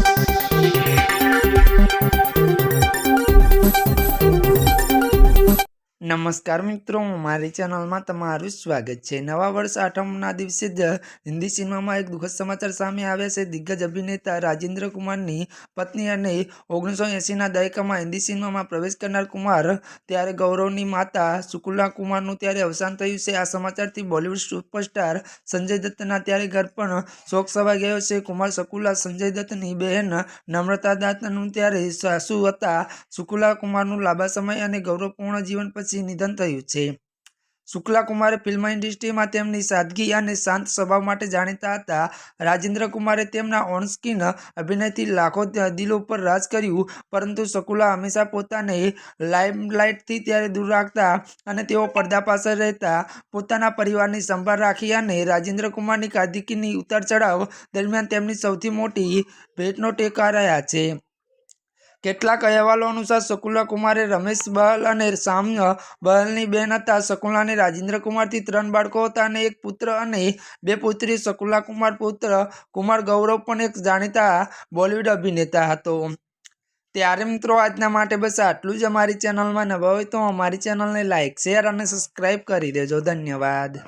Thank you. નમસ્કાર મિત્રો મારી ચેનલમાં તમારું સ્વાગત છે. નવા વર્ષ આઠમના દિવસે જ હિન્દી સિનેમામાં એક દુઃખદ સમાચાર સામે આવ્યા છે. દિગ્ગજ અભિનેતા રાજેન્દ્ર કુમારની પત્ની અને ઓગણીસો એંસીના દાયકામાં હિન્દી સિનેમામાં પ્રવેશ કરનાર કુમાર ત્યારે ગૌરવની માતા શુકુલા કુમારનું ત્યારે અવસાન થયું છે. આ સમાચારથી બોલિવૂડ સુપરસ્ટાર સંજય દત્તના ત્યારે ઘર પણ શોક સવાઈ ગયો છે. કુમાર શકુલા સંજય દત્તની બહેન નમ્રતા દત્તનું ત્યારે સાસુ હતા. શુકુલા કુમારનું લાંબા સમય અને ગૌરવપૂર્ણ જીવન પછી નિધન થયું છે. શુક્લા કુમારે ફિલ્મ ઇન્ડસ્ટ્રીમાં તેમની સાદગી અને શાંત સ્વભાવ માટે જાણીતા હતા. રાજેન્દ્ર કુમારે તેમના ઓનસ્ક્રીન અભિનયથી લાખો દિલો પર રાજ કર્યું, પરંતુ શકુલા હંમેશા પોતાને લાઇમલાઇટથી ત્યારે દૂર રાખતા અને તેઓ પડદા પાછળ રહેતા, પોતાના પરિવારની સંભાળ રાખી અને રાજેન્દ્ર કુમારની કારકિર્દીની ઉતાર ચઢાવ દરમિયાન તેમની સૌથી મોટી ભેટનો ટેકા રહ્યા છે. કેટલાક અહેવાલો અનુસાર શકુલા કુમારે રમેશ બહલ અને સામ્ય બહલની બહેન હતા. શકુલાને રાજેન્દ્ર કુમારથી ત્રણ બાળકો હતા અને એક પુત્ર અને બે પુત્રી. શકુલા કુમાર પુત્ર કુમાર ગૌરવ પણ એક જાણીતા બોલિવૂડ અભિનેતા હતો. ત્યારે મિત્રો આજના માટે બસ આટલું જ અમારી ચેનલમાં નવા હોય તો અમારી ચેનલને લાઇક શેર અને સબસ્ક્રાઈબ કરી દેજો. ધન્યવાદ.